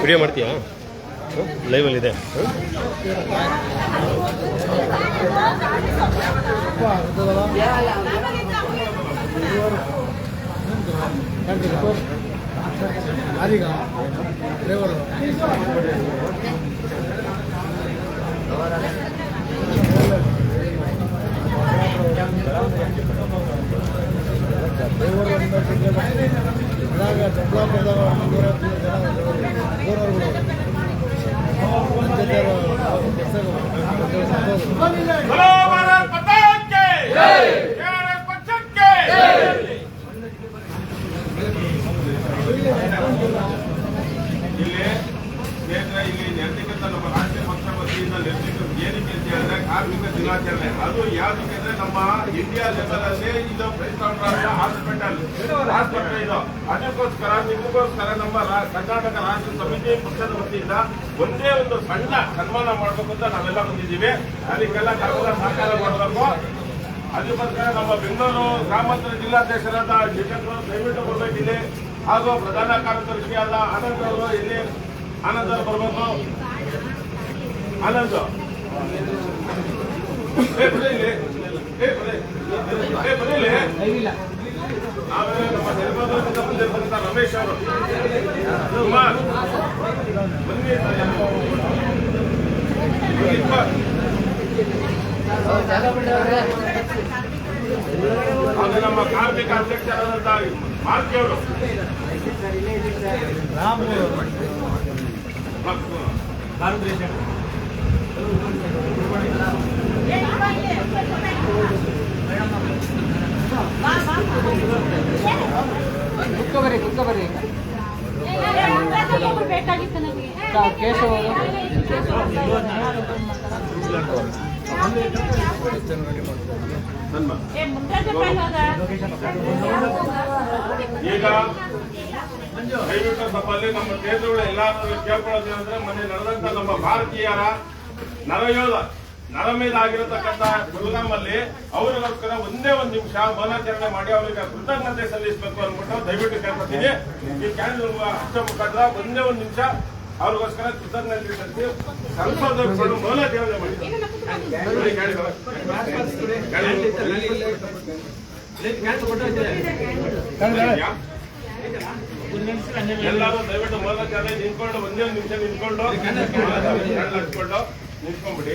Video ಮಾಡ್ತೀಯಾ? ಲೈವಲ್ಲಿದೆ ಅದಿಗ దాంట్లో భారీగా డ్రైవర్ డ్రైవర్ అలాగే డబ్బులా పెద్దగా దూరం దూరం కూడా సంతోషం ದಿನಾಚರಣೆ ಅದು ಯಾವ್ದಕ್ಕೆ ಅಂದ್ರೆ ನಮ್ಮ ಇಂಡಿಯಾ ಲೆವೆಲ್ ಅಲ್ಲಿ ಇದು ಹಾಸ್ಪಿಟಲ್ ಹಾಸ್ಪಿಟಲ್ ಇದು. ಅದಕ್ಕೋಸ್ಕರ, ನಿಮಗೋಸ್ಕರ ನಮ್ಮ ಕರ್ನಾಟಕ ರಾಜ್ಯ ಸಮಿತಿ ಪಕ್ಷದ ವತಿಯಿಂದ ಒಂದೇ ಒಂದು ಸಣ್ಣ ಸನ್ಮಾನ ಮಾಡಬೇಕು ಅಂತ ನಾವೆಲ್ಲ ಬಂದಿದ್ದೀವಿ. ಅದಕ್ಕೆಲ್ಲ ತಾವೆಲ್ಲ ಸಹಕಾರ ಮಾಡಬೇಕು. ಅದಕ್ಕೋಸ್ಕರ ನಮ್ಮ ಬೆಂಗಳೂರು ಗ್ರಾಮಾಂತರ ಜಿಲ್ಲಾಧ್ಯಕ್ಷರಾದ ಜಿಲ್ಲೆಗಳು ದಯವಿಟ್ಟು ಬರಬೇಕಿದೆ ಹಾಗೂ ಪ್ರಧಾನ ಕಾರ್ಯದರ್ಶಿಯಾದ ಆನಂದ್ ಅವರು ಇಲ್ಲಿ. ಆನಂದ್ ಅವರು ಬರಬೇಕು. ಆನಂದ್. ರಮೇಶ್ ಅವರು ಕುಮಾರ್. ಹಾಗೂ ನಮ್ಮ ಕಾರ್ಮಿಕ ಅಧ್ಯಕ್ಷರಾದಂಥ ಮಾರ್ಕಿ ಅವರು ಕುತ್ಕೋಬರಿ ಕುತ್ಕೋಬರಿ ಕುಂತ ಬರ್ರಿ ಕೇಶವ ಈಗ ದಯವಿಟ್ಟು ತಪ್ಪಲ್ಲಿ ನಮ್ಮ ಕೇಂದ್ರಗಳು ಎಲ್ಲಾರು ಕೇಳ್ಕೊಳ್ಳೋದೇನಂದ್ರೆ ಮೊನ್ನೆ ನಡೆದಂತ ನಮ್ಮ ಭಾರತೀಯರ ನರಯೋಧ. ನರ ಮೇಲೆ ಆಗಿರತಕ್ಕಂತ ಗುರುಗಾಮಲ್ಲಿ ಅವರಿಗೋಸ್ಕರ ಒಂದೇ ಒಂದು ನಿಮಿಷ ಮೌನಾಚರಣೆ ಮಾಡಿ ಅವರಿಗೆ ಕೃತಜ್ಞತೆ ಸಲ್ಲಿಸಬೇಕು ಅಂದ್ಬಿಟ್ಟು ದಯವಿಟ್ಟು ಕೇಳ್ಕೊತೀನಿ. ಈ ಕ್ಯಾನ್ಸಲ್ ಅಷ್ಟ ಮುಖಾಂತರ ಒಂದೇ ಒಂದು ನಿಮಿಷ ಅವ್ರಿಗೋಸ್ಕರ ಕೃತಜ್ಞತೆ ಸಲ್ಲಿಸಿ ಸಂಸದರು ಮೌನಾಚರಣೆ ಮಾಡಿ. ಎಲ್ಲರೂ ದಯವಿಟ್ಟು ಮೊದಲ ನಿಂತ್ಕೊಂಡು ಒಂದೇ ಒಂದು ನಿಮಿಷ ನಿಂತ್ಕೊಂಡು ನಿಂತ್ಕೊಂಡ್ಬಿಡಿ.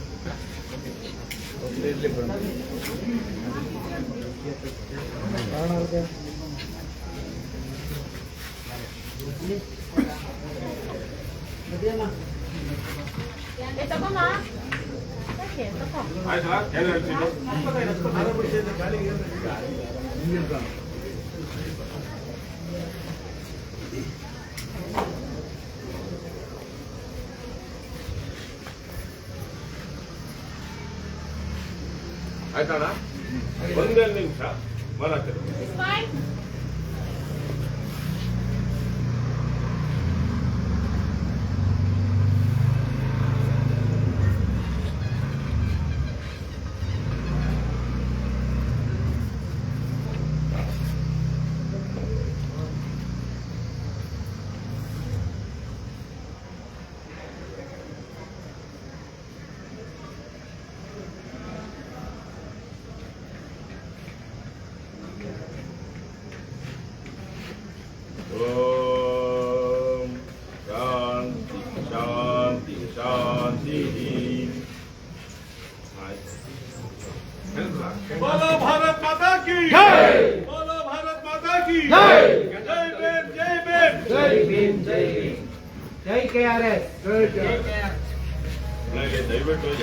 ನಿಮಗೆ ಕ್ಯಾನ್ ಹಾಕ್ತಾ ಹೋಗಿ ಸರಿಯಾಗಿ ಏ ತಗೊಮ್ಮ. ಯಾಕೆ ತಗೋ ಆಯ್ತಾ? ಏನು ಹೇಳ್ತೀನಿ ಆಯ್ತಣ್ಣ ಬರತ್ತೆ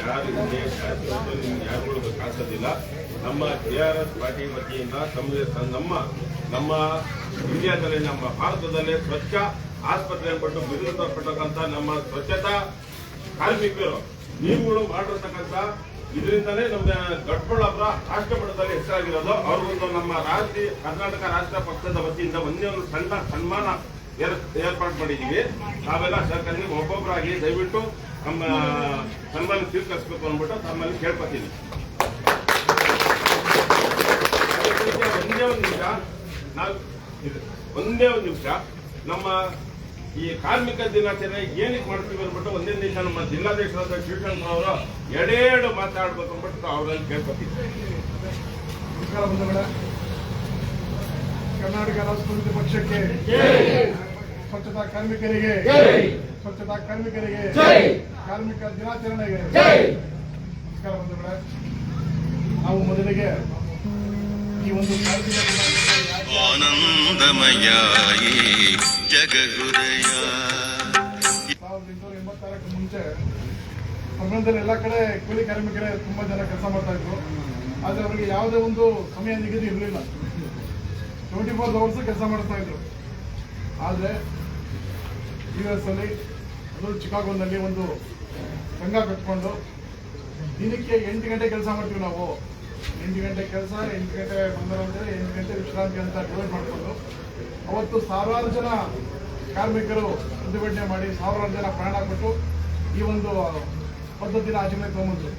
ಯಾರು ಯಾರುಗಳು ಕಾಸೋದಿಲ್ಲ ನಮ್ಮ ಕೆ ಆರ್ ಎಸ್ ಪಾರ್ಟಿ ವತಿಯಿಂದ ನಮ್ಮ ನಮ್ಮ ಇಂಡಿಯಾದಲ್ಲಿ, ನಮ್ಮ ಭಾರತದಲ್ಲೇ ಸ್ವಚ್ಛ ಆಸ್ಪತ್ರೆ ಪಟ್ಟು ಬಿರುದು ತರ್ತಕ್ಕಂಥ ನಮ್ಮ ಸ್ವಚ್ಛತಾ ಕಾರ್ಮಿಕರು. ನೀವುಗಳು ಮಾಡಿರ್ತಕ್ಕಂಥ ಇದರಿಂದಲೇ ನಮ್ಮ ದೊಡ್ಡಬಳ್ಳಾಪುರ ರಾಷ್ಟ್ರ ಮಟ್ಟದಲ್ಲಿ ಹೆಸರಾಗಿರೋದು ಅವ್ರಿಗೊಂದು ನಮ್ಮ ರಾಜ್ಯ ಕರ್ನಾಟಕ ರಾಷ್ಟ್ರ ಪಕ್ಷದ ವತಿಯಿಂದ ಒಂದೇ ಒಂದು ಸಣ್ಣ ಸನ್ಮಾನ ಏರ್- ಏರ್ಪಾಡು ಮಾಡಿದ್ದೀವಿ. ನಾವೆಲ್ಲ ಸರ್ಕಾರಿ ಒಬ್ಬೊಬ್ಬರಾಗಿ ದಯವಿಟ್ಟು ನಮ್ಮ ಸನ್ಮಾನ ಸ್ವೀಕರಿಸಬೇಕು ಅಂದ್ಬಿಟ್ಟು ತಮ್ಮಲ್ಲಿ ಕೇಳ್ಕೊತೀನಿ. ಒಂದೇ ಒಂದು ನಿಮಿಷ ನಾವು ಇದು ಒಂದೇ ಒಂದು ನಿಮಿಷ. ನಮ್ಮ ಈ ಕಾರ್ಮಿಕ ದಿನಾಚರಣೆ ಏನಕ್ಕೆ ಮಾಡ್ತೀವಿ ಅಂದ್ಬಿಟ್ಟು ಒಂದೇ ನಿಮಿಷ ನಮ್ಮ ಜಿಲ್ಲಾಧ್ಯಕ್ಷರಾದ ಶಿವಶಂಕರ್ ಅವರು ಎರಡೆರಡು ಮಾತಾಡ್ಬೇಕು ಅಂದ್ಬಿಟ್ಟು ಅವರಲ್ಲಿ ಕೇಳ್ಕೊತೀನಿ ಬಂಧುಗಳೇ. ಕರ್ನಾಟಕ ರಾಷ್ಟ್ರ ಸಮಿತಿ ಪಕ್ಷಕ್ಕೆ ಸ್ವಚ್ಛತಾ ಕಾರ್ಮಿಕರಿಗೆ. ಸ್ವಚ್ಛತಾ ಕಾರ್ಮಿಕರಿಗೆ. ಕಾರ್ಮಿಕ ದಿನಾಚರಣೆಗೆ. ನಮಸ್ಕಾರ ಬಂಧುಗಳೇ. ನಾವು ಮೊದಲಿಗೆ ಈ ಒಂದು ಆನಂದಮಯ ಜಗಗುದಯ ಸಾವಿರದ ಎಂಟುನೂರ ಎಂಬತ್ತಾರಕ್ಕೆ ಮುಂಚೆ ಪ್ರಪಂಚದಲ್ಲಿ ಎಲ್ಲ ಕಡೆ ಕೂಲಿ ಕಾರ್ಮಿಕರೇ ತುಂಬಾ ಜನ ಕೆಲಸ ಮಾಡ್ತಾ ಇದ್ರು. ಆದ್ರೆ ಅವರಿಗೆ ಯಾವುದೇ ಒಂದು ಸಮಯ ನಿಗದಿ ಇರಲಿಲ್ಲ. ಟ್ವೆಂಟಿ ಫೋರ್ ಅವರ್ಸ್ ಕೆಲಸ ಮಾಡ್ತಾ ಇದ್ರು. ಆದ್ರೆ ಯು ಎಸ್ ಅಲ್ಲಿ ಅದು ಚಿಕಾಗೋನಲ್ಲಿ ಒಂದು ಸಂಘ ಕಟ್ಕೊಂಡು ದಿನಕ್ಕೆ ಎಂಟು ಗಂಟೆ ಕೆಲಸ ಮಾಡ್ತೀವಿ ನಾವು. ಎಂಟು ಗಂಟೆ ಕೆಲಸ, ಎಂಟು ಗಂಟೆ ಅಂದರೆ ಎಂಟು ಗಂಟೆ ವಿಶ್ರಾಂತಿ ಅಂತ ಡಿವೈಡ್ ಮಾಡಿಕೊಂಡು ಅವತ್ತು ಸಾವಿರಾರು ಜನ ಕಾರ್ಮಿಕರು ಪ್ರತಿಭಟನೆ ಮಾಡಿ ಸಾವಿರಾರು ಜನ ಪ್ರಾಣ ಕೊಟ್ಟು ಈ ಒಂದು ಪದ್ಧತಿನ ಆಚರಣೆ ತಗೊಂಡ್ರು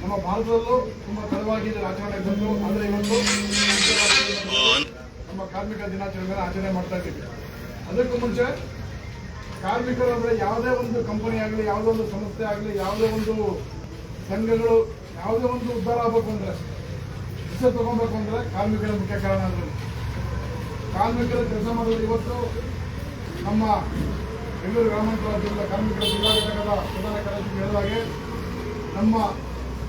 ನಮ್ಮ ಭಾರತದಲ್ಲೂ ತುಂಬ ತಡವಾಗಿ ಇದರ ಆಚರಣೆ ಬಂತು. ಆದರೆ ಇವತ್ತು ನಮ್ಮ ಕಾರ್ಮಿಕ ದಿನಾಚರಣೆ ಆಚರಣೆ ಮಾಡ್ತಾ ಇದ್ದೀವಿ. ಅದಕ್ಕೂ ಮುಂಚೆ ಕಾರ್ಮಿಕರು ಅಂದ್ರೆ ಯಾವುದೇ ಒಂದು ಕಂಪನಿ ಆಗಲಿ, ಯಾವುದೇ ಒಂದು ಸಂಸ್ಥೆ ಆಗಲಿ, ಯಾವುದೇ ಒಂದು ಸಂಘಗಳು, ಯಾವುದೇ ಒಂದು ಉದ್ಧಾರ ಆಗಬೇಕು ಅಂದ್ರೆ ವಿಷ ತಗೊಬೇಕು ಅಂದ್ರೆ ಕಾರ್ಮಿಕರ ಮುಖ್ಯ ಕಾರಣ ಅಂದ್ರೆ ಕಾರ್ಮಿಕರು ಕೆಲಸ ಮಾಡೋದು ಇವತ್ತು ನಮ್ಮ ಬೆಂಗಳೂರು ಗ್ರಾಮಾಂತರ ಜಿಲ್ಲೆ ಕಾರ್ಮಿಕರ ಜಿಲ್ಲಾ ಘಟಕದ ಪ್ರಧಾನ ಕಾರ್ಯದರ್ಶಿ ಹೇಳಿದಾಗೆ ನಮ್ಮ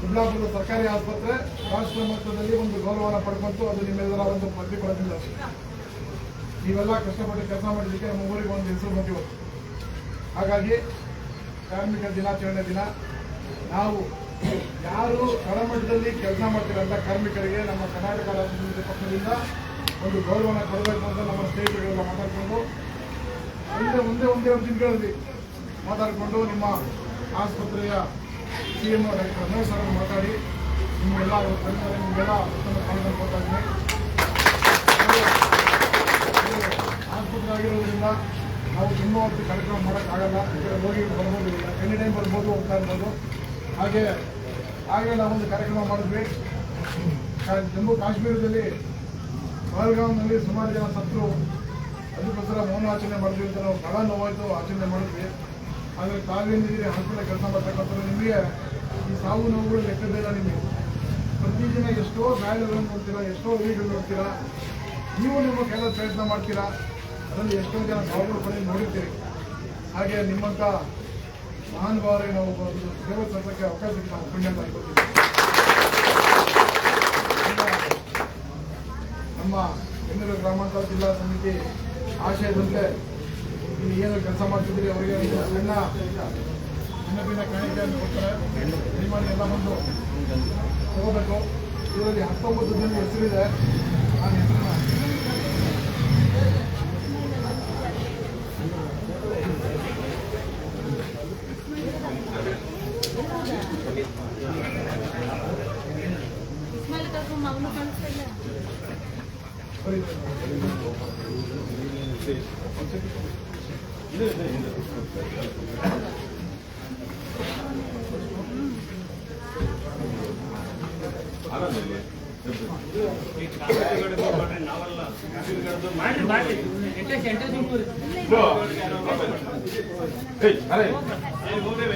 ದೊಡ್ಡಾಪುರದ ಸರ್ಕಾರಿ ಆಸ್ಪತ್ರೆ ರಾಷ್ಟ್ರ ಮಟ್ಟದಲ್ಲಿ ಒಂದು ಗೌರವನ ಪಡ್ಕೊಂಡು ಅದು ನಿಮ್ಮೆಲ್ಲರ ಒಂದು ಪ್ರತಿಫಲದಿಂದ. ನೀವೆಲ್ಲ ಕಷ್ಟಪಟ್ಟು ಕೆಲಸ ಮಾಡಿದ್ದಕ್ಕೆ ನಮ್ಮ ಊರಿಗೆ ಒಂದು ಹೆಸರು ಬಂದಿವತ್ತು ಹಾಗಾಗಿ ಕಾರ್ಮಿಕ ದಿನಾಚರಣೆ ದಿನ ನಾವು ಯಾರು ತಳಮಟ್ಟದಲ್ಲಿ ಕೆಲಸ ಮಾಡ್ತಿರಂತ ಕಾರ್ಮಿಕರಿಗೆ ನಮ್ಮ ಕರ್ನಾಟಕ ರಾಜ್ಯ ಪಕ್ಷದಿಂದ ಒಂದು ಗೌರವನ ಕೊಡಬೇಕು ಅಂತ ನಮ್ಮ ಸ್ನೇಹಿತರುಗಳೆಲ್ಲ ಮಾತಾಡಿಕೊಂಡು ಒಂದೇ ಮುಂದೆ ಒಂದೇ ಒಂದು ದಿನಗಳಲ್ಲಿ ಮಾತಾಡಿಕೊಂಡು ನಿಮ್ಮ ಆಸ್ಪತ್ರೆಯ ಸಿ ಎಂ ಡಾಕ್ಟರ್ ರಮೇಶ್ ಅವರು ಮಾತಾಡಿ ನಿಮಗೆಲ್ಲ ತಂದೆ ನಿಮಗೆಲ್ಲ ಉತ್ತಮ ಸ್ವಾಗತ ಕೊಡ್ತಾ ಇದ್ದೀನಿ ಆಸ್ಪತ್ರೆ ಆಗಿರೋದ್ರಿಂದ ನಾವು ತುಂಬ ಹೊತ್ತು ಕಾರ್ಯಕ್ರಮ ಮಾಡೋಕ್ಕಾಗಲ್ಲ ಹೋಗಿ ಬರ್ಬೋದು ಎನಿ ಟೈಮ್ ಬರ್ಬೋದು ಹೋಗ್ತಾ ಇರ್ಬೋದು ಹಾಗೆ ಹಾಗೆ ನಾವೊಂದು ಕಾರ್ಯಕ್ರಮ ಮಾಡಿದ್ವಿ. ಜಮ್ಮು ಕಾಶ್ಮೀರದಲ್ಲಿ ಪಹಲ್ಗಾಮ್ನಲ್ಲಿ ಸುಮಾರು ಜನ ಸತ್ರು, ಅದಕ್ಕೋಸ್ಕರ ಮೌನ ಆಚರಣೆ ಮಾಡಿದ್ವಿ ಅಂತ ನಾವು ಬಹಳ ನೋವಾಯಿತು, ಆಚರಣೆ ಮಾಡಿದ್ವಿ. ಆದರೆ ತಾವೇನಿದ್ದೀರಿ ಹಾಸ್ಪಿಟಲ್ ಕೆಲಸ ಮಾಡ್ತಕ್ಕಂಥದ್ದು ನಿಮಗೆ ಈ ಸಾವು ನೋವುಗಳು ಲೆಕ್ಕದಿಲ್ಲ ನಿಮಗೆ. ಪ್ರತಿದಿನ ಎಷ್ಟೋ ಗಾಯಗಳನ್ನು ನೋಡ್ತೀರಾ, ಎಷ್ಟೋ ರೋಗಿಗಳು ನೋಡ್ತೀರಾ. ನೀವು ನಿಮ್ಮ ಕೆಲಸ ಪ್ರಯತ್ನ ಮಾಡ್ತೀರಾ. ಅದರಲ್ಲಿ ಎಷ್ಟೋ ಜನ ಸಾವುಗಳು ಪಡಿ ನೋಡಿದ್ದೀರಿ ಹಾಗೆ ನಿಮ್ಮಂಥ ಮಹಾನುಭಾವರಿಗೆ ನಾವು ಒಂದು ಸೇವೆ ಸಲ್ಲಿಸೋಕ್ಕೆ ಅವಕಾಶ ನಾವು ಪುಣ್ಯ ಮಾಡಿಕೊಡ್ತೀವಿ ನಮ್ಮ ಬೆಂಗಳೂರು ಗ್ರಾಮಾಂತರ ಜಿಲ್ಲಾ ಸಮಿತಿ ಆಶಯದಂತೆ ಇಲ್ಲಿ ಏನು ಕೆಲಸ ಮಾಡ್ತಿದ್ದೀರಿ ಅವರಿಗೆ ಒಂದು ಸಣ್ಣ ಭಿನ್ನ ಕಾಣಿಕೆಯನ್ನು ಕೊಡ್ತಾರೆ. ದಯಮಾಡಿ ಎಲ್ಲ ಬಂದು ತಗೋಬೇಕು. ಇದರಲ್ಲಿ ಹತ್ತೊಂಬತ್ತು ಜನ ಹೆಸರಿದೆ. ಆ ಹೆಸರನ್ನ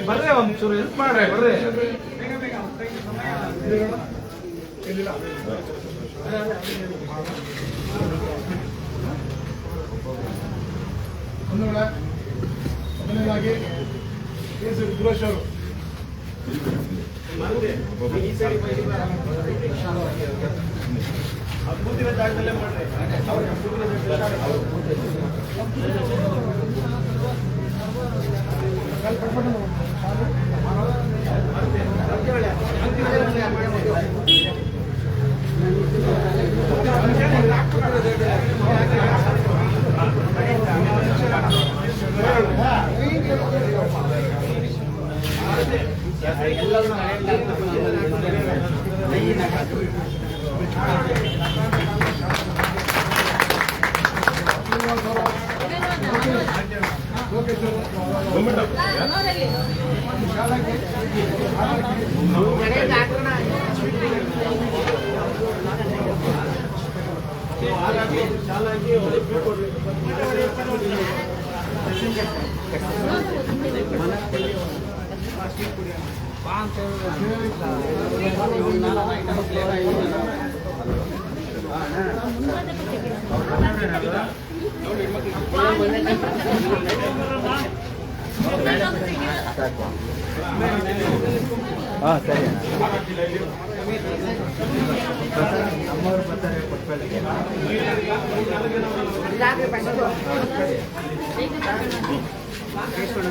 ಬರ್ರಿ ಒಂಚೂರು ಹೆಲ್ಪ್ ಮಾಡ್ರೆ ಬರ್ರೆ ಒಂದು ಮೊದಲನೇದಾಗಿ ಕೆ ಸಿ ರುದ್ರೇಶ್ ಅವರು. ಕೂತಿರೋ ಜಾಗದಲ್ಲೇ ಮಾಡ್ರಿ ಕಲ್ಪಟ್ಟ చాలా ಆಗಲೇ ಸರಿ ಅಮ್ಮವ್ರು ಬರ್ತಾರೆ ಹೊಡಿಬೇಕು. ಇಸ್ಕೊಳ್ಳಿ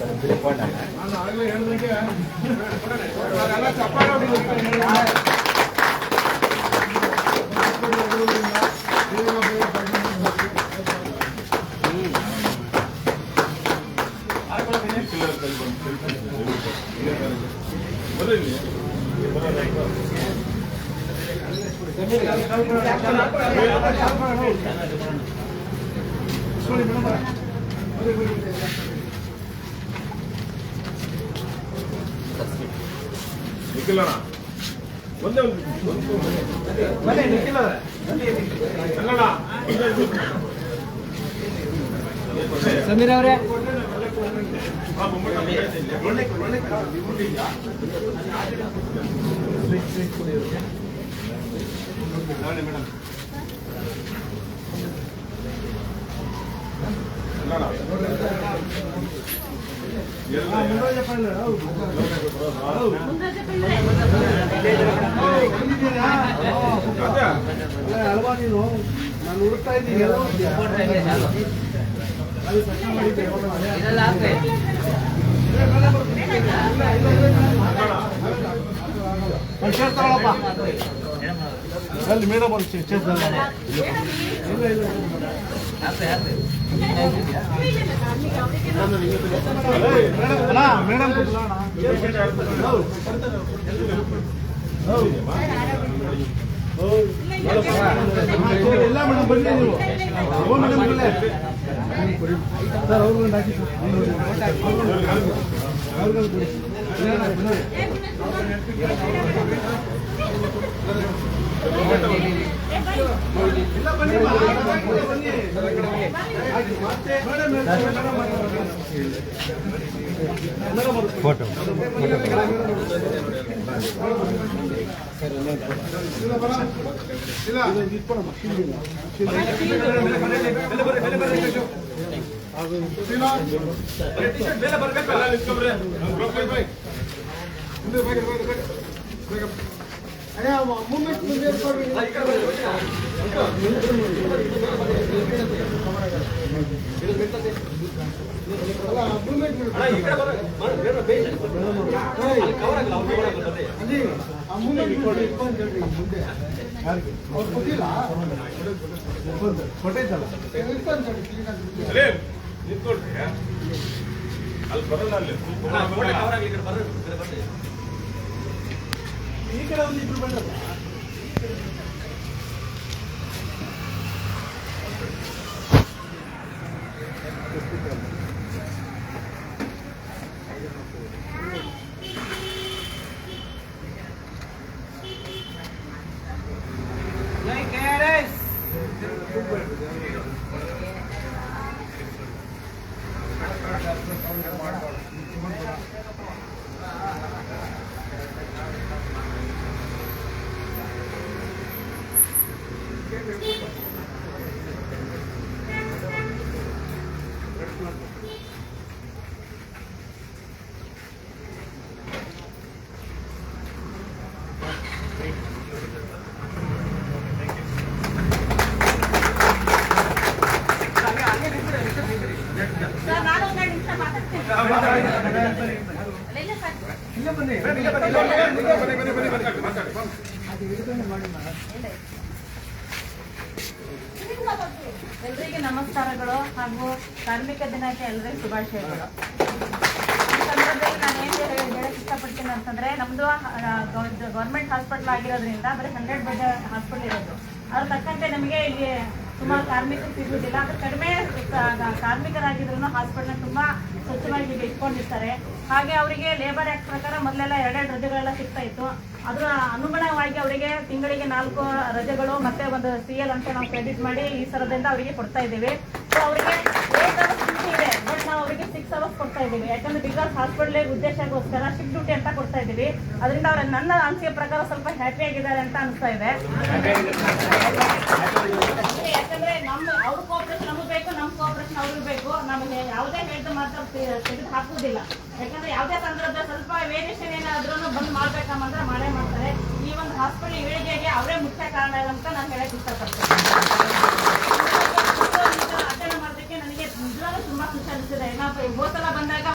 ಬನ್ನಿ, ನಿಖಿಲಣ್ಣ ಒಂದೇ ಒಂದು ಒಂದು ಕನ್ನಡ ಸಮೀರ್ ಅವರೇ ಹಾ, ಮುಂಬೈ ನಾಳೆ ಮೇಡಮ್ ಕನ್ನಡ ಎಲ್ಲ ಮುಂದಾಜ ಪಿಳ್ಳೆ ಅದೇ ಅಲ್ವಾ ನೀನು ನಾನು ಹುಡುಕ್ತಾ ಇದ್ದೀನಿ ಅಲ್ಲಿ ಮೇಡಮ್ ಚೇರ್ ತಗೊಳಪ್ಪ. ಇಲ್ಲ ಅಣ್ಣ ಮೇಡಮ್ ಹೌದು ಅಣ್ಣ. ಇಲ್ಲ ಮೇಡಮ್ ಬನ್ನಿ ನೀವು ಓ ಮೇಡಮ್ ಬನ್ನಿ ಸರ್ ಅವ್ರಿಗೊಂದು ಹಾಕಿ ಸರ್ ಅವ್ರಿಗೊಂದು ಕೊಡಿ ಇಲ್ಲ, ಇಲ್ಲ, ಬನ್ನಿ. ಇಲ್ಲ ಬನ್ನಿ ಬನ್ನಿ ಹಾಕಿ, ಮತ್ತೆ ಮೇಡಮ್ ಮೇಡಮ್ ಫೋಟೋ ಮುಂದೆ ಮುಂದೆ ಮುಂದೆ ಇಟ್ಕೊಳ್ಳಿ. ಅಲ್ಲ, ಮುಂದೆ ಇಟ್ಕೊಳ್ಳಿ. ಏಯ್, ಅಲ್ಲಿ, ಆ ಮುಂದೆ ಇಟ್ಕೊಳ್ಳಿ, ಇಟ್ಕೊಂಡು ಹೇಳ್ರಿ, ಮುಂದೆ. ಯಾರಿಗೆ? ಅವ್ರು ಕೊಟ್ಟಿಲ್ಲ? ಕೊಟ್ಟೈತಲ್ಲ? ಇಟ್ಕೊಂಡು ಹೇಳಿ, clean ಆಗಿ ಮುಂದೆ. ಅಲೇ ನಿಂತ್ಕೊಳ್ರಿ ಅಲ್ಲಿ ಬರಲ್ಲ ಅಲ್ಲಿ ಈ ಕಡೆ ಒಂದು ಇಬ್ರು ಬಂದ್ರಲ್ಲ? ಜೈ ಕೆಆರ್ಎಸ್ ಎಲ್ರಿಗೆ ನಮಸ್ಕಾರಗಳು ಹಾಗೂ ಕಾರ್ಮಿಕ ದಿನಕ್ಕೆ ಎಲ್ಲರಿಗೂ ಶುಭಾಶಯಗಳು ಈ ಸಂದರ್ಭದಲ್ಲಿ ನಾನು ಏನು ಹೇಳಕ್ ಇಷ್ಟಪಡ್ತೀನಿ ಅಂತಂದ್ರೆ, ನಮ್ದು ಗೌರ್ಮೆಂಟ್ ಹಾಸ್ಪಿಟಲ್ ಆಗಿರೋದ್ರಿಂದ ಬರೀ ಹಂಡ್ರೆಡ್ ಬೆಡ್ ಹಾಸ್ಪಿಟಲ್ ಇರೋದು. ಅದ್ರ ತಕ್ಕಂತೆ ನಮಗೆ ಇಲ್ಲಿ ಸುಮಾರು ಕಾರ್ಮಿಕರು ಸಿಗುವುದಿಲ್ಲ ಅದು ಕಡಿಮೆ ಕಾರ್ಮಿಕರಾಗಿದ್ರು ಹಾಸ್ಪಿಟಲ್ ತುಂಬಾ ಸ್ವಚ್ಛವಾಗಿ ಇಟ್ಕೊಂಡಿರ್ತಾರೆ. ಹಾಗೆ ಅವರಿಗೆ ಲೇಬರ್ ಆಕ್ಟ್ ಪ್ರಕಾರ ಮೊದಲೆಲ್ಲ ಎರಡೆರಡು ರಜೆಗಳೆಲ್ಲ ಸಿಗ್ತಾ ಇತ್ತು. ಅದರ ಅನುಗುಣವಾಗಿ ಅವರಿಗೆ ತಿಂಗಳಿಗೆ ನಾಲ್ಕು ರಜೆಗಳು ಮತ್ತೆ ಒಂದು ಸಿ ಎಲ್ ಅಂತ ನಾವು ಕ್ರೆಡಿಟ್ ಮಾಡಿ ಈ ಸರದಿಂದ ಅವರಿಗೆ ಕೊಡ್ತಾ ಇದ್ದೀವಿ. ಸೊ ಅವರಿಗೆ ಬಟ್ ನಾವು ಅವರಿಗೆ ಸಿಕ್ಸ್ ಅವರ್ಸ್ ಕೊಡ್ತಾ ಇದ್ದೀವಿ ಯಾಕಂದ್ರೆ ಬಿಕಾಸ್ ಹಾಸ್ಪಿಟಲ್ ಉದ್ದೇಶಕ್ಕೋಸ್ಕರ ಶಿಫ್ಟ್ ಡ್ಯೂಟಿ ಅಂತ ಕೊಡ್ತಾ ಇದ್ದೀವಿ ಅದರಿಂದ ಅವ್ರ ನನ್ನ ಅನಿಸಿಕೆ ಪ್ರಕಾರ ಸ್ವಲ್ಪ ಹ್ಯಾಪಿ ಆಗಿದ್ದಾರೆ ಅಂತ ಅನಿಸ್ತಾ ಇದೆ ಯಾಕಂದ್ರೆ ನಮ್ಮ ಅವ್ರ ಕೋಪರೇಷನ್ ನಮಗೆ ಬೇಕು ನಮ್ಮ ಕೋಪರೇಷನ್ ಅವ್ರಿಗೆ ಬೇಕು ನಮಗೆ ಯಾವುದೇ ಹೇಳಿದ ಮಾತ್ರ ತೆಗೆದು ಹಾಕುವುದಿಲ್ಲ ಯಾಕಂದ್ರೆ ಯಾವುದೇ ಸಂದರ್ಭದಲ್ಲಿ ಸ್ವಲ್ಪ ವೇರಿಯೇಷನ್ ಏನಾದ್ರೂ ಬಂದ್ ಮಾಡ್ಬೇಕಂದ್ರೆ ಮಾಡೇ ಮಾಡ್ತಾರೆ ಈ ಒಂದು ಹಾಸ್ಪಿಟಲ್ ಏಳಿಗೆಗೆ ಅವರೇ ಮುಖ್ಯ ಕಾರಣ ಅಂತ ನಾನು ಹೇಳಕ್ ಇಷ್ಟಪಡ್ತೀನಿ तुम्हारा सुशांत से रहना पे बंदा